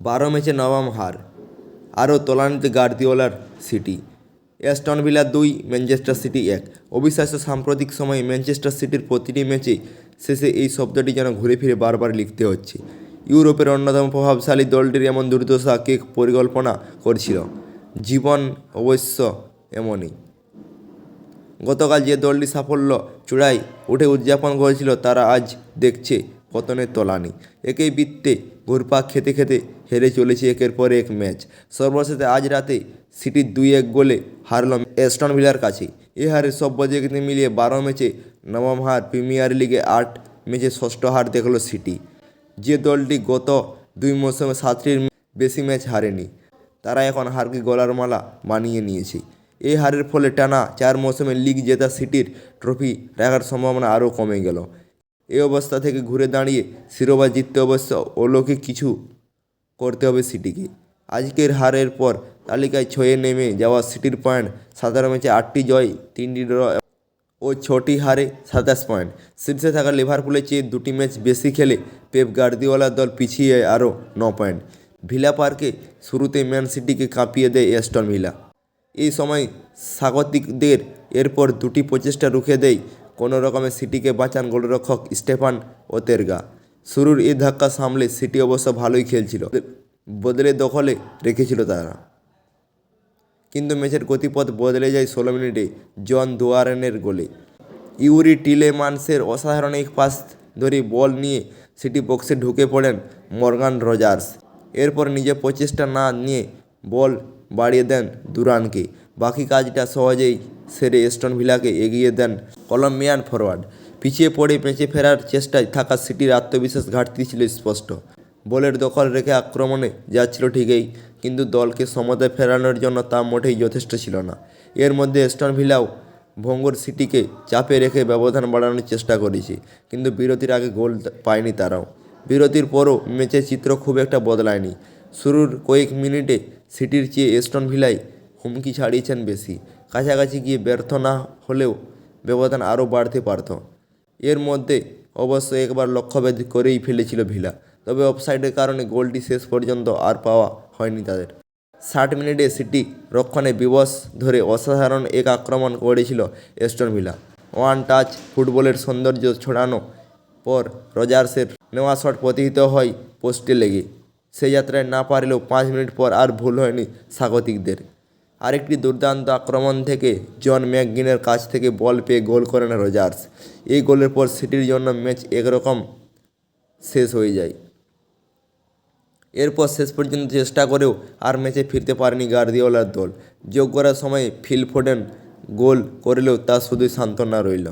বারো ম্যাচে নবম হার। আরও তলানিতে গার্দিওলার সিটি। অ্যাস্টন ভিলা দুই, ম্যানচেস্টার সিটি এক। অবিশ্বাস্য সাম্প্রতিক সময়ে ম্যানচেস্টার সিটির প্রতিটি ম্যাচে শেষে এই শব্দটি যেন ঘুরে ফিরে বারবার লিখতে হচ্ছে। ইউরোপের অন্যতম প্রভাবশালী দলটির এমন দুর্দশা কে পরিকল্পনা করছিল? জীবন অবশ্য এমনই। গতকাল যে দলটি সাফল্য চূড়ায় উঠে উদযাপন করেছিল, তারা আজ দেখছে পতনের তলানি। একই বৃত্তে ঘুরপাক খেতে খেতে হেরে চলেছে একের পর এক ম্যাচ। সর্বশেষে আজ রাতে সিটির দুই এক গোলে হারল এস্টন ভিলার কাছে। এ হারে সব বজায়গাতে মিলিয়ে বারো ম্যাচে নবম হার প্রিমিয়ার লিগে আট ম্যাচে ষষ্ঠ হার দেখল সিটি। যে দলটি গত দুই মৌসুমে সাতটির বেশি ম্যাচ হারেনি, তারা এখন হারকে গলার মালা বানিয়ে নিয়েছে। এই হারের ফলে টানা চার মৌসুমে লিগ জেতা সিটির ট্রফি রাখার সম্ভাবনা আরও কমে গেল। এই অবস্থা থেকে ঘুরে দাঁড়িয়ে শিরোপা জিততে অবশ্য অলৌকিক কিছু করতে হবে সিটিকে। আজকের হারের পর তালিকায় ছয়ে নেমে যাওয়া সিটির পয়েন্ট সতেরো ম্যাচে আটটি জয়, তিনটি ড্র ও ছটি হারে সাতাশ পয়েন্ট। শীর্ষে থাকা লিভারপুলের চেয়ে দুটি ম্যাচ বেশি খেলে পেপ গার্দিওলার দল পিছিয়ে আরও ন পয়েন্ট। ভিলা পার্কে শুরুতে ম্যান সিটিকে কাঁপিয়ে দেয় এস্টন ভিলা। এই সময় স্বাগতিকদের এরপর দুটি প্রচেষ্টা রুখে দেয় কোনো রকমে সিটিকে বাঁচান গোলরক্ষক স্টেফান ওতেরগা। শুরুর এই ধাক্কা সামলে সিটি অবশ্য ভালোই খেলছিল। বদলে দখলে রেখেছিল তারা। কিন্তু ম্যাচের গতিপথ বদলে যায় ষোলো মিনিটে জন দুয়ারেনের গোলে। ইউরি টিলেমান্সের অসাধারণ এক পাস ধরে বল নিয়ে সিটি বক্সে ঢুকে পড়েন মর্গান রজার্স। এরপর নিজে প্রচেষ্টা না নিয়ে বল বাড়িয়ে দেন দুরানকে। বাকি কাজটা সহজেই সেরে এস্টন ভিলাকে এগিয়ে দেন কলম্বিয়ান ফরওয়ার্ড পিছিয়ে পড়ে ম্যাচে ফেরার চেষ্টায় থাকা সিটির আত্মবিশ্বাস ঘাটতি ছিল স্পষ্ট। বলের দখল রেখে আক্রমণে যাচ্ছিল ঠিকই, কিন্তু দলকে সমতায় ফেরানোর জন্য তা মোটেই যথেষ্ট ছিল না। এর মধ্যে এস্টন ভিলাও ভঙ্গুর সিটিকে চাপে রেখে ব্যবধান বাড়ানোর চেষ্টা করেছে, কিন্তু বিরতির আগে গোল পায়নি তারাও। বিরতির পরও ম্যাচের চিত্র খুব একটা বদলায়নি। শুরুর কয়েক মিনিটে সিটির চেয়ে এস্টন ভিলাই হুমকি ছাড়িয়েছেন বেশি। কাছাকাছি গিয়ে ব্যর্থ না হলেও ব্যবধান আরও বাড়তে পারত। এর মধ্যে অবশ্য একবার লক্ষ্যভেদ করেই ফেলেছিল ভিলা, তবে অফসাইডের কারণে গোলটি শেষ পর্যন্ত আর পাওয়া হয়নি তাদের। ষাট মিনিটে সিটি রক্ষণে বিবশ ধরে অসাধারণ এক আক্রমণ করেছিল এস্টন ভিলা। ওয়ান টাচ ফুটবলের সৌন্দর্য ছড়ানো পর রজার্সের নেওয়া শট প্রতিহিত হয় পোস্টে লেগে। সেই যাত্রায় না পারলেও পাঁচ মিনিট পর আর ভুল হয়নি স্বাগতিকদের। আরেকটি দুর্দান্ত আক্রমণ থেকে জন ম্যাকগিনের কাছ থেকে বল পেয়ে গোল করেন রোজার্স। এই গোলের পর সিটির জন্য ম্যাচ একরকম শেষ হয়ে যায়। এরপর শেষ পর্যন্ত চেষ্টা করেও আর ম্যাচে ফিরতে পারেনি গার্দিওলার দল। যোগ করার সময় ফিল ফোডেন গোল করলেও তা শুধুই সান্ত্বনা রইল।